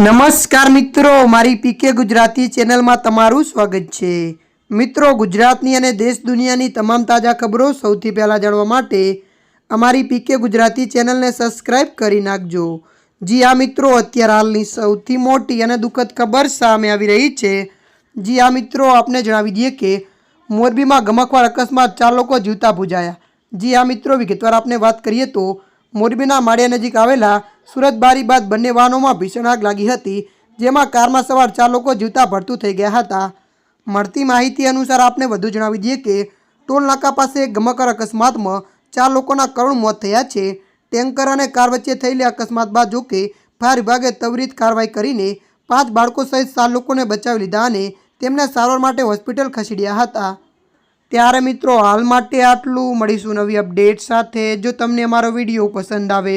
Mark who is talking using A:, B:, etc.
A: નમસ્કાર મિત્રો, મારી પીકે ગુજરાતી ચેનલમાં તમારું સ્વાગત છે. મિત્રો, ગુજરાતની અને દેશ દુનિયાની તમામ તાજા ખબરો સૌથી પહેલાં જાણવા માટે અમારી પીકે ગુજરાતી ચેનલને સબસ્ક્રાઈબ કરી નાખજો. જી આ મિત્રો, અત્યારે હાલની સૌથી મોટી અને દુઃખદ ખબર સામે આવી રહી છે. જી આ મિત્રો, આપને જણાવી દઈએ કે મોરબીમાં ગમકવાર અકસ્માત ચાર લોકો જીવતા ભૂજાયા. જી આ મિત્રો, વિગતવાર આપને વાત કરીએ તો મોરબીના માળિયા નજીક આવેલા સુરત બારી બાદ બંને વાહનોમાં ભીષણ આગ લાગી હતી, જેમાં કારમાં સવાર ચાર લોકો જીવતા ભરતું થઈ ગયા હતા. મળતી માહિતી અનુસાર આપને વધુ જણાવી દઈએ કે ટોલ નાકા પાસે ગમકર અકસ્માતમાં ચાર લોકોના કરુણ મોત થયા છે. ટેન્કર અને કાર વચ્ચે થયેલી અકસ્માત બાદ જોકે ફાયર વિભાગે ત્વરિત કાર્યવાહી કરીને પાંચ બાળકો સહિત સાત લોકોને બચાવી લીધા અને તેમને સારવાર માટે હોસ્પિટલ ખસેડ્યા હતા. ત્યારે મિત્રો, હાલ માટે આટલું. મળીશું નવી અપડેટ સાથે. જો તમને અમારો વીડિયો પસંદ આવે